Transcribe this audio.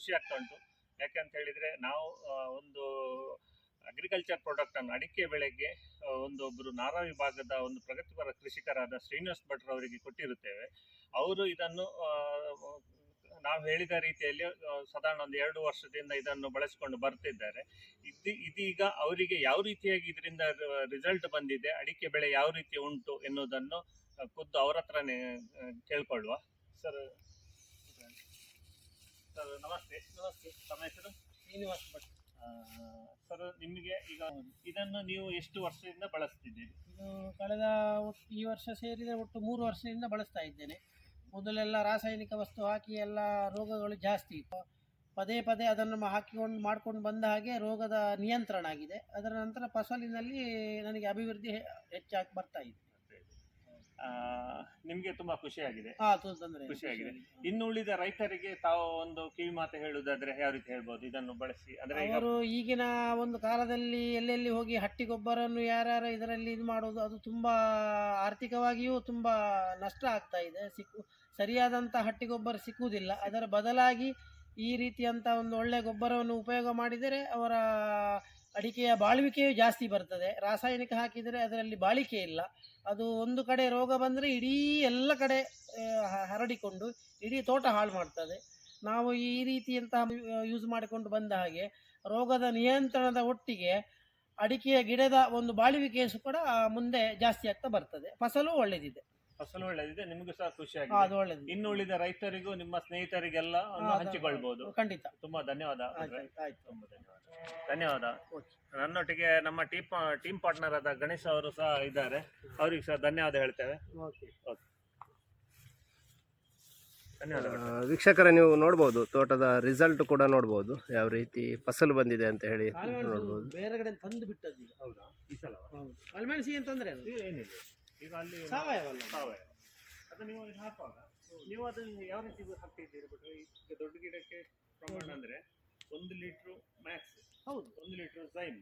ಖುಷಿ ಆಗ್ತಾ ಉಂಟು. ಯಾಕಂತ ಹೇಳಿದ್ರೆ ನಾವು ಒಂದು ಅಗ್ರಿಕಲ್ಚರ್ ಪ್ರಾಡಕ್ಟ್ ಅನ್ನು ಅಡಿಕೆ ಬೆಳೆಗೆ ಒಂದು ಒಬ್ಬರು ನಾರಾ ವಿಭಾಗದ ಒಂದು ಪ್ರಗತಿಪರ ಕೃಷಿಕರಾದ ಶ್ರೀನಿವಾಸ್ ಭಟ್ರು ಅವರಿಗೆ ಕೊಟ್ಟಿರುತ್ತೇವೆ. ಅವರು ಇದನ್ನು ನಾವು ಹೇಳಿದ ರೀತಿಯಲ್ಲಿ ಸಾಧಾರಣ ಒಂದು ಎರಡು ವರ್ಷದಿಂದ ಇದನ್ನು ಬಳಸಿಕೊಂಡು ಬರ್ತಿದ್ದಾರೆ. ಇದು, ಇದೀಗ ಅವರಿಗೆ ಯಾವ ರೀತಿಯಾಗಿ ಇದರಿಂದ ರಿಸಲ್ಟ್ ಬಂದಿದೆ, ಅಡಿಕೆ ಬೆಳೆ ಯಾವ ರೀತಿ ಉಂಟು ಎನ್ನುವುದನ್ನು ಖುದ್ದು ಅವರ ಹತ್ರನೇ ಕೇಳ್ಕೊಳ್ಳುವ. ಸರ್ ಸರ್ ನಮಸ್ತೆ. ನಮಸ್ತೆ. ತಮ್ಮ ಹೆಸರು? ಶ್ರೀನಿವಾಸ್ ಭಟ್. ಸರ್ ನಿಮಗೆ ಈಗ ಇದನ್ನು ನೀವು ಎಷ್ಟು ವರ್ಷದಿಂದ ಬಳಸ್ತಿದ್ದೀರಿ? ಇದು ಕಳೆದ ಒಟ್ಟು ಈ ವರ್ಷ ಸೇರಿದರೆ ಒಟ್ಟು ಮೂರು ವರ್ಷದಿಂದ ಬಳಸ್ತಾ ಇದ್ದೇನೆ. ಮೊದಲೆಲ್ಲ ರಾಸಾಯನಿಕ ವಸ್ತು ಹಾಕಿ ಎಲ್ಲ ರೋಗಗಳು ಜಾಸ್ತಿ ಇತ್ತು. ಪದೇ ಪದೇ ಅದನ್ನು ಹಾಕಿಕೊಂಡು ಮಾಡ್ಕೊಂಡು ಬಂದ ಹಾಗೆ ರೋಗದ ನಿಯಂತ್ರಣ ಆಗಿದೆ. ಅದರ ನಂತರ ಫಸಲಿನಲ್ಲಿ ನನಗೆ ಅಭಿವೃದ್ಧಿ ಹೆ- ಹೆಚ್ಚಾಗಿ ಬರ್ತಾ ಇದೆ. ನಿಮ್ಗೆ ತುಂಬಾ ಖುಷಿಯಾಗಿದೆ ಹಾ ತೊಂದರೆ. ಖುಷಿಯಾಗಿದೆ. ಇನ್ನು ಉಳಿದ ರೈತರಿಗೆ ತಾವು ಒಂದು ಕಿವಿ ಮಾತು ಹೇಳುವುದಾದ್ರೆ ಯಾವ ರೀತಿ ಹೇಳ್ಬೋದು? ಇದನ್ನು ಬಳಸಿ. ಅಂದ್ರೆ ಈಗ ಅವರು ಈಗಿನ ಒಂದು ಕಾಲದಲ್ಲಿ ಎಲ್ಲೆಲ್ಲಿ ಹೋಗಿ ಹಟ್ಟಿ ಗೊಬ್ಬರನ್ನು ಯಾರು ಇದರಲ್ಲಿ ಇದು ಮಾಡೋದು ಅದು ತುಂಬಾ ಆರ್ಥಿಕವಾಗಿಯೂ ತುಂಬಾ ನಷ್ಟ ಆಗ್ತಾ ಇದೆ. ಸಿಕ್ಕು ಸರಿಯಾದಂತ ಹಟ್ಟಿ ಗೊಬ್ಬರ ಸಿಕ್ಕುವುದಿಲ್ಲ. ಅದರ ಬದಲಾಗಿ ಈ ರೀತಿಯಂತ ಒಂದು ಒಳ್ಳೆ ಗೊಬ್ಬರವನ್ನು ಉಪಯೋಗ ಮಾಡಿದರೆ ಅವರ ಅಡಿಕೆಯ ಬಾಳುವಿಕೆಯು ಜಾಸ್ತಿ ಬರ್ತದೆ. ರಾಸಾಯನಿಕ ಹಾಕಿದರೆ ಅದರಲ್ಲಿ ಬಾಳಿಕೆ ಇಲ್ಲ. ಅದು ಒಂದು ಕಡೆ ರೋಗ ಬಂದರೆ ಇಡೀ ಎಲ್ಲ ಕಡೆ ಹರಡಿಕೊಂಡು ಇಡೀ ತೋಟ ಹಾಳು ಮಾಡ್ತದೆ. ನಾವು ಈ ರೀತಿಯಂತಹ ಯೂಸ್ ಮಾಡಿಕೊಂಡು ಬಂದ ಹಾಗೆ ರೋಗದ ನಿಯಂತ್ರಣದ ಒಟ್ಟಿಗೆ ಅಡಿಕೆಯ ಗಿಡದ ಒಂದು ಬಾಳುವಿಕೆ ಕೂಡ ಮುಂದೆ ಜಾಸ್ತಿ ಆಗ್ತಾ ಬರ್ತದೆ. ಫಸಲು ಒಳ್ಳೆದಿದೆ. ಫಸಲು ಒಳ್ಳೆದಿದೆ ನಿಮಗೂ ಸಹ ಖುಷಿ ಖುಷಿಯಾಗಿದೆ ಒಳ್ಳೆದಿದೆ. ಇನ್ನು ಉಳಿದ ರೈತರಿಗೂ ನಿಮ್ಮ ಸ್ನೇಹಿತರಿಗೆಲ್ಲ ಹಂಚಿಕೊಳ್ಬಹುದು ಖಂಡಿತ. ತುಂಬಾ ಧನ್ಯವಾದ. ಆಯ್ತು. ತುಂಬಾ ಧನ್ಯವಾದ. ಧನ್ಯವಾದ. ನನ್ನೊಟ್ಟಿಗೆ ನಮ್ಮ ಟೀಮ್ ಟೀಮ್ ಪಾರ್ಟ್ನರ್ ಆದ ಗಣೇಶ್ ಅವರು ಸಹ ಇದ್ದಾರೆ. ಅವ್ರಿಗೆ ಸಹ ಧನ್ಯವಾದ ಹೇಳ್ತೇವೆ. ಓಕೆ ಧನ್ಯವಾದ ಭಟ್ರೆ. ವೀಕ್ಷಕರೇ ನೀವು ನೋಡ್ಬೋದು ತೋಟದ ರಿಸಲ್ಟ್ ಕೂಡ ನೋಡ್ಬೋದು. ಯಾವ ರೀತಿ ಫಸಲು ಬಂದಿದೆ ಅಂತ ಹೇಳಿ ನೋಡ್ಬೋದು. ಬೇರೆ ಕಡೆ ತಂದು ಬಿಟ್ಟದ್ದು ಈಗ. ಹೌದಾ? ಈ ಸಲ ಹೌದು. ಕಾಳುಮೆಣಸು ಏನು ತೊಂದರೆ ಇಲ್ಲ ಈಗ ಅಲ್ಲಿ ಸಾವಯವ ಅಲ್ಲ? ಸಾವಯವ. ಅದು ನೀವು ಹಾಕುವಾಗ ನೀವು ಅದು ಯಾವ ರೀತಿ ಹಾಕ್ತಿದ್ದೀರಿ ಬಿಟ್ರೆ ಈಗ ದೊಡ್ಡ ಗಿಡಕ್ಕೆ ಪ್ರಮಾಣ ಅಂದ್ರೆ ಒಂದು ಲೀಟ್ರು ಮ್ಯಾಕ್ಸ್ ಹೌದು ಒಂದು ಲೀಟ್ರ್ ಸೈಮ್